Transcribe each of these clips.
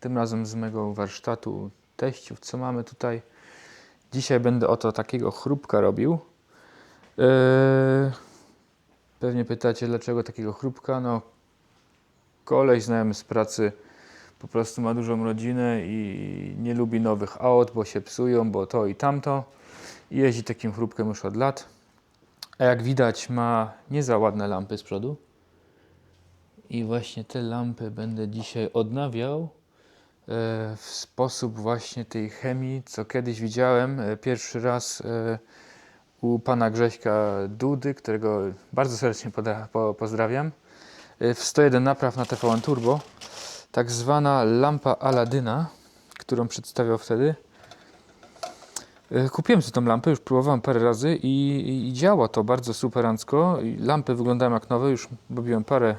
tym razem z mego warsztatu teściów. Co mamy tutaj? Dzisiaj będę oto takiego chrupka robił. Yy, pewnie pytacie, dlaczego takiego chrupka? No, koleś znajomy z pracy po prostu ma dużą rodzinę i nie lubi nowych aut, bo się psują, bo to i tamto. I jeździ takim chrupkiem już od lat. A jak widać ma nie za ładne lampy z przodu. I właśnie te lampy będę dzisiaj odnawiał w sposób właśnie tej chemii, co kiedyś widziałem e, pierwszy raz e, u pana Grześka Dudy, którego bardzo serdecznie pozdrawiam, e, w 101 napraw na TVN Turbo. Tak zwana lampa Aladyna, którą przedstawiał wtedy. E, Kupiłem sobie tą lampę, już próbowałem parę razy i, i, działa to bardzo superancko. Lampy wyglądają jak nowe, już robiłem parę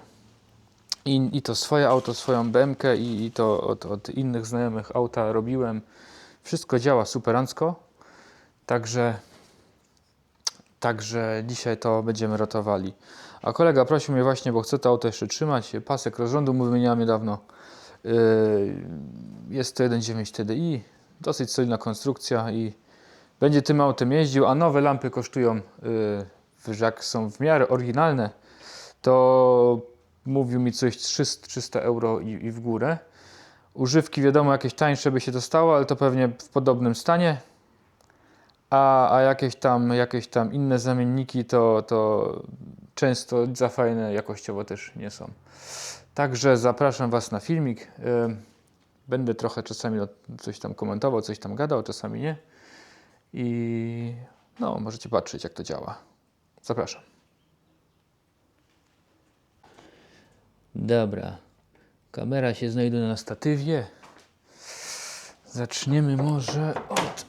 i, i to swoje auto, swoją BMK i, i to od, od innych znajomych auta robiłem. Wszystko działa superancko. Także, także dzisiaj to będziemy ratowali. A kolega prosił mnie właśnie, bo chce to auto jeszcze trzymać. Pasek rozrządu mu wymieniałem niedawno. Yy, Jest to 1.9 TDI. Dosyć solidna konstrukcja i będzie tym autem jeździł, a nowe lampy kosztują, yy, jak są w miarę oryginalne, to mówił mi coś 300, 300 euro i, i w górę. Używki wiadomo jakieś tańsze by się dostało, ale to pewnie w podobnym stanie. A, a jakieś, tam, jakieś tam inne zamienniki to, to często za fajne jakościowo też nie są. Także zapraszam Was na filmik. Będę trochę czasami coś tam komentował, coś tam gadał, czasami nie. I no, możecie patrzeć jak to działa. Zapraszam. Dobra. Kamera się znajduje na statywie. Zaczniemy może od,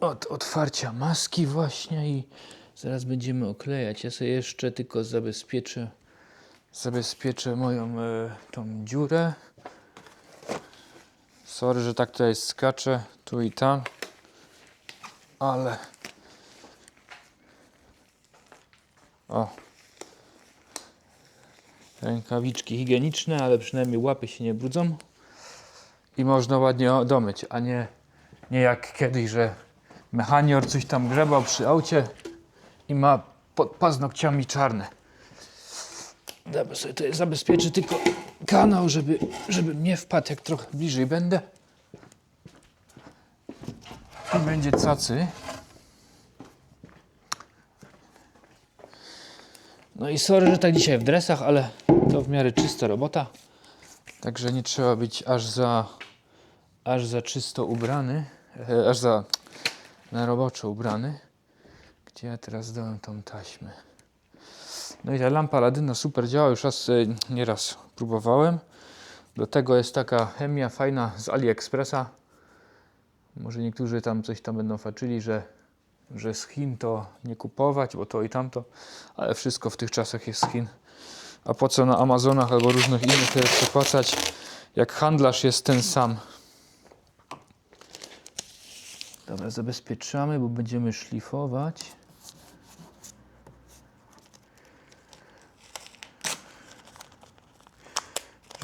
od otwarcia maski właśnie i zaraz będziemy oklejać. Ja sobie jeszcze tylko zabezpieczę zabezpieczę moją e, tą dziurę. Sorry, że tak tutaj skaczę tu i tam. Ale o rękawiczki higieniczne, ale przynajmniej łapy się nie brudzą i można ładnie domyć, a nie, nie jak kiedyś, że mechanior coś tam grzebał przy aucie i ma pod paznokciami czarne. Dobra, sobie tutaj zabezpieczę tylko kanał, żeby, żeby nie wpadł, jak trochę bliżej będę. I będzie cacy. I sorry, że tak dzisiaj w dresach, ale to w miarę czysta robota. Także nie trzeba być aż za, aż za czysto ubrany, e, aż za na roboczo ubrany. Gdzie ja teraz dałem tą taśmę? No i ta lampa Aladyna super działa, już raz, e, nie raz próbowałem. Do tego jest taka chemia fajna z AliExpressa. Może niektórzy tam coś tam będą faczyli, że, że z Chin to nie kupować, bo to i tamto, ale wszystko w tych czasach jest z Chin. A po co na Amazonach albo różnych innych to jeszcze płacać, jak handlarz jest ten sam. Dobra, zabezpieczamy, bo będziemy szlifować.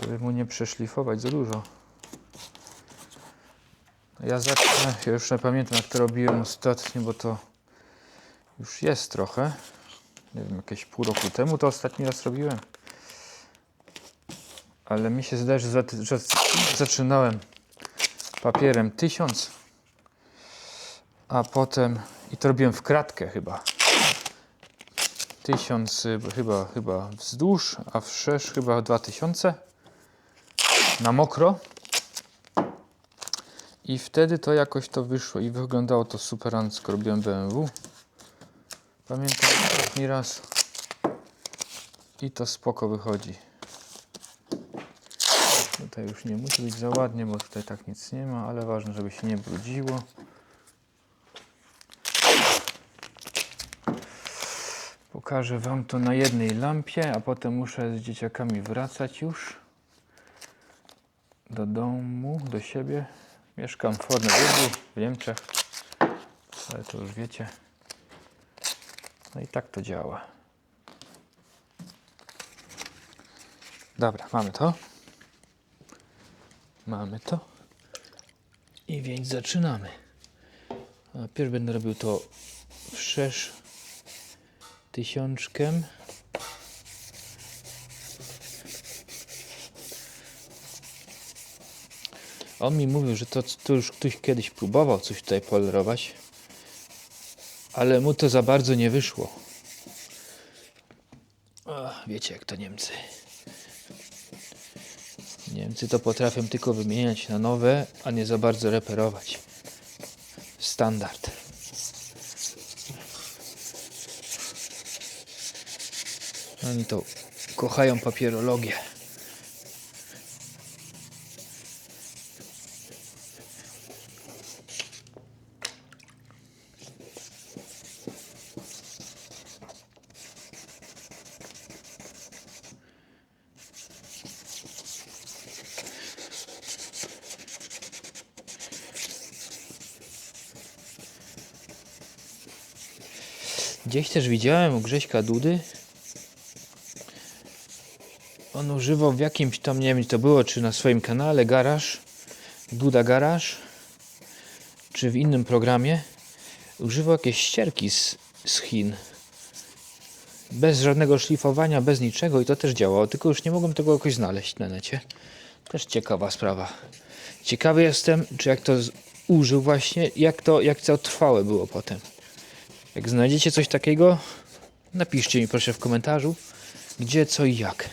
Żeby mu nie przeszlifować za dużo. Ja zacznę, ja już nie pamiętam jak to robiłem ostatnio, bo to już jest trochę. Nie wiem, jakieś pół roku temu to ostatni raz robiłem. Ale mi się zdaje, że, za- że zaczynałem papierem 1000, a potem, i to robiłem w kratkę chyba. 1000 y, chyba, chyba wzdłuż, a wszerz chyba 2000 na mokro. I wtedy to jakoś to wyszło i wyglądało to superancko. Robiłem BMW. Pamiętam ostatni raz. I to spoko wychodzi. Tutaj już nie musi być za ładnie, bo tutaj tak nic nie ma, ale ważne, żeby się nie brudziło. Pokażę Wam to na jednej lampie, a potem muszę z dzieciakami wracać już do domu, do siebie. Mieszkam w Forneburgu w Niemczech, ale to już wiecie. No i tak to działa. Dobra, mamy to. Mamy to. I więc zaczynamy. A Pierw będę robił to wszerz tysiączkiem. On mi mówił, że to, to już ktoś kiedyś próbował coś tutaj polerować, ale mu to za bardzo nie wyszło. Ach, wiecie jak to Niemcy. Niemcy to potrafią tylko wymieniać na nowe, a nie za bardzo reperować. Standard. Oni to kochają papierologię. Gdzieś też widziałem u Grześka Dudy. On używał w jakimś tam, nie wiem, to było, czy na swoim kanale Garaż, Duda Garaż, czy w innym programie. Używał jakieś ścierki z, z Chin. Bez żadnego szlifowania, bez niczego i to też działało, tylko już nie mogłem tego jakoś znaleźć na necie. Też ciekawa sprawa. Ciekawy jestem, czy jak to użył właśnie, jak to, jak to trwałe było potem. Jak znajdziecie coś takiego, napiszcie mi proszę w komentarzu, gdzie, co i jak.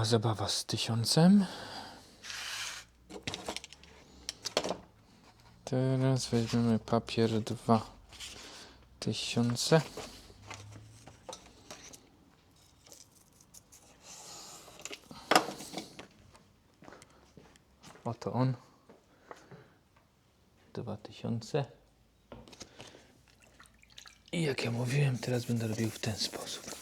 Była zabawa z tysiącem. Teraz weźmiemy papier dwa tysiące. Oto on. Dwa tysiące. I jak ja mówiłem, teraz będę robił w ten sposób.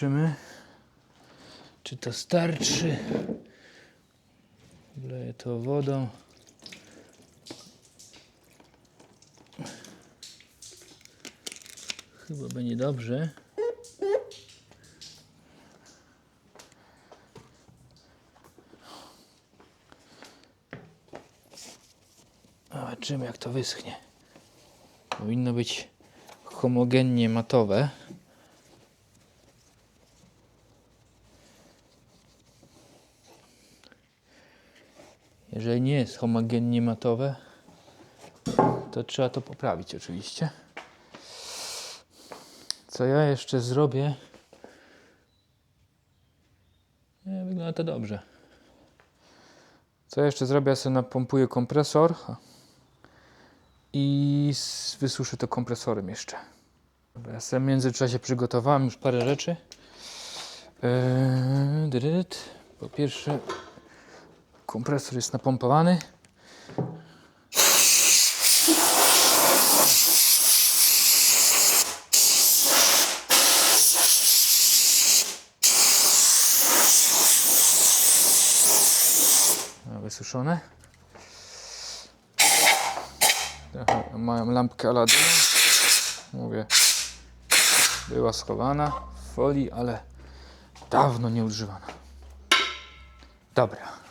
Zobaczymy, czy to starczy. Wleję to wodą. Chyba będzie dobrze. Zobaczymy jak to wyschnie. Powinno być homogennie matowe. Jeżeli nie jest homogennie matowe, to trzeba to poprawić oczywiście. Co ja jeszcze zrobię? Nie, wygląda to dobrze. Co jeszcze zrobię? Ja sobie napompuję kompresor i wysuszę to kompresorem jeszcze. Ja sobie w międzyczasie przygotowałem już parę rzeczy. Eee. Po pierwsze, kompresor jest napompowany. No, Wysuszone. Trochę Mają lampkę Aladyna. Mówię, była schowana w folii, ale dawno nie używana. Dobra.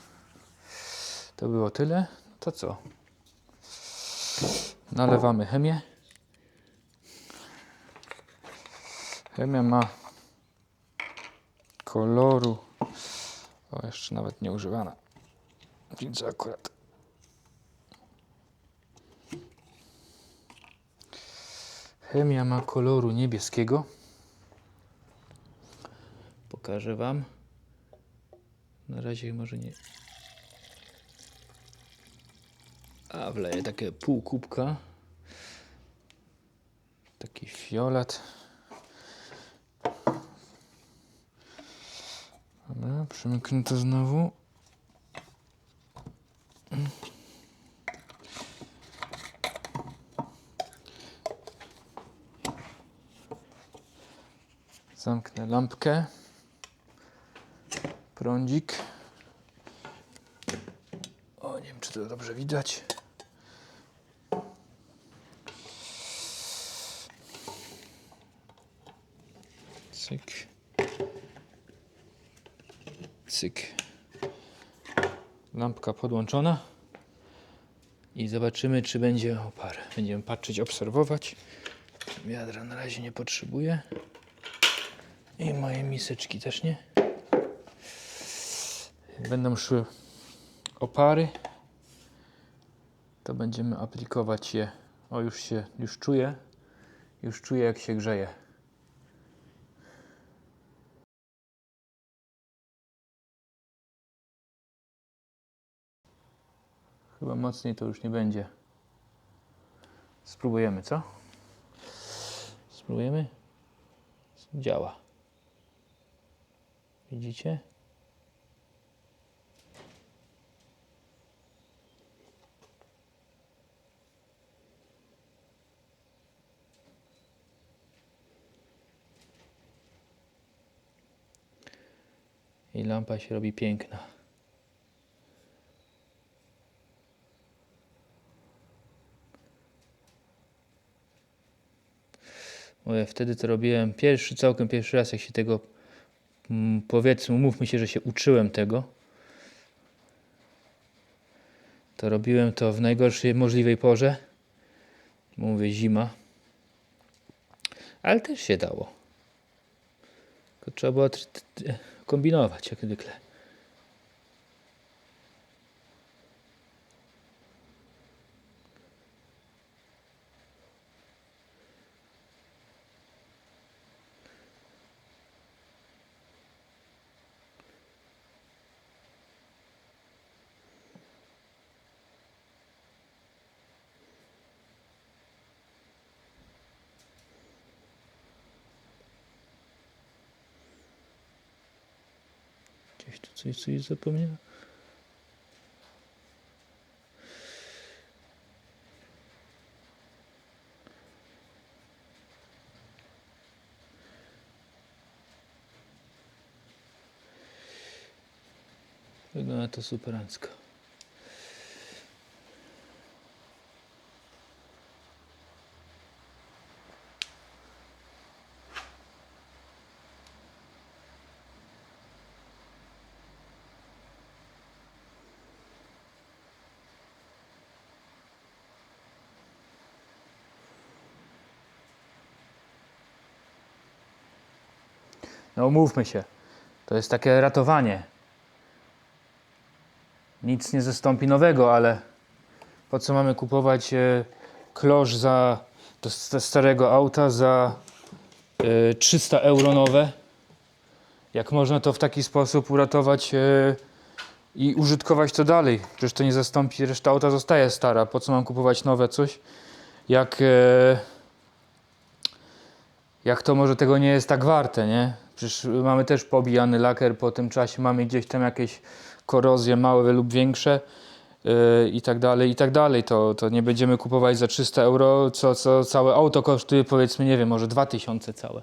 To było tyle. To co? Nalewamy chemię. Chemia ma koloru. O, jeszcze nawet nie używana. Widzę akurat. Chemia ma koloru niebieskiego. Pokażę Wam. Na razie może nie. A wleję takie pół kubka. Taki fiolet. Dobra, przemyknę to znowu. Zamknę lampkę. Prądzik. O, nie wiem, czy to dobrze widać. Cyk. Cyk. Lampka podłączona. I zobaczymy, czy będzie opar. Będziemy patrzeć, obserwować. Wiadra na razie nie potrzebuję. I moje miseczki też nie. Będą szły opary. To będziemy aplikować je. O, już się, już czuję. Już czuję, jak się grzeje. Chyba mocniej to już nie będzie. Spróbujemy, co? Spróbujemy? Działa. Widzicie? I lampa się robi piękna. Wtedy to robiłem pierwszy, całkiem pierwszy raz, jak się tego, mm, powiedzmy, umówmy się, że się uczyłem tego. To robiłem to w najgorszej możliwej porze. Mówię, zima. Ale też się dało. Tylko trzeba było kombinować, jak zwykle. czyli zapomniałem. Wygląda to superancko. No umówmy się, to jest takie ratowanie. Nic nie zastąpi nowego, ale po co mamy kupować e, klosz za do starego auta za e, 300 euro nowe? Jak można to w taki sposób uratować e, i użytkować to dalej? Przecież to nie zastąpi, reszta auta zostaje stara. Po co mam kupować nowe coś? Jak, e, jak to może tego nie jest tak warte, nie? Przecież mamy też pobijany lakier po tym czasie, mamy gdzieś tam jakieś korozje małe lub większe yy, i tak dalej, i tak dalej. To, to nie będziemy kupować za 300 euro, co, co całe auto kosztuje powiedzmy, nie wiem, może 2000 całe.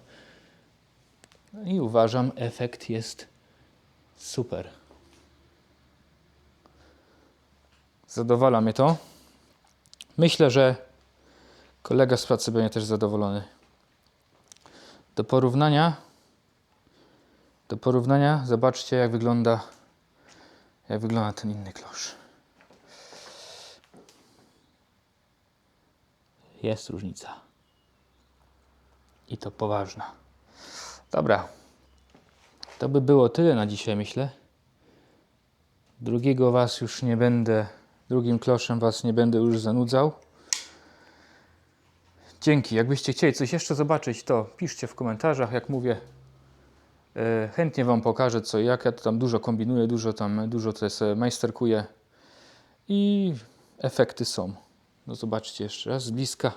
No I uważam, efekt jest super. Zadowala mnie to. Myślę, że kolega z pracy będzie też zadowolony. Do porównania do porównania zobaczcie jak wygląda jak wygląda ten inny klosz. Jest różnica. I to poważna. Dobra. To by było tyle na dzisiaj, myślę. Drugiego was już nie będę, drugim kloszem was nie będę już zanudzał. Dzięki. Jakbyście chcieli coś jeszcze zobaczyć, to piszcie w komentarzach. Jak mówię, Chętnie Wam pokażę co jak. Ja to tam dużo kombinuję, dużo tam, dużo to sobie majsterkuję i efekty są. No zobaczcie jeszcze raz z bliska.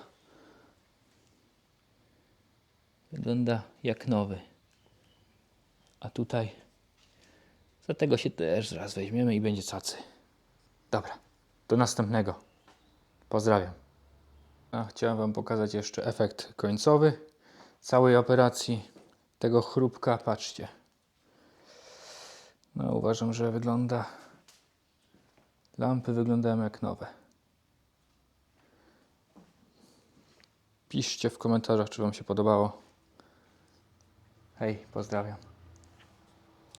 Wygląda jak nowy. A tutaj za tego się też zaraz weźmiemy i będzie cacy. Dobra, do następnego. Pozdrawiam. A, chciałem Wam pokazać jeszcze efekt końcowy całej operacji tego chrupka, patrzcie. No, uważam, że wygląda. Lampy wyglądają jak nowe. Piszcie w komentarzach, czy Wam się podobało. Hej, pozdrawiam.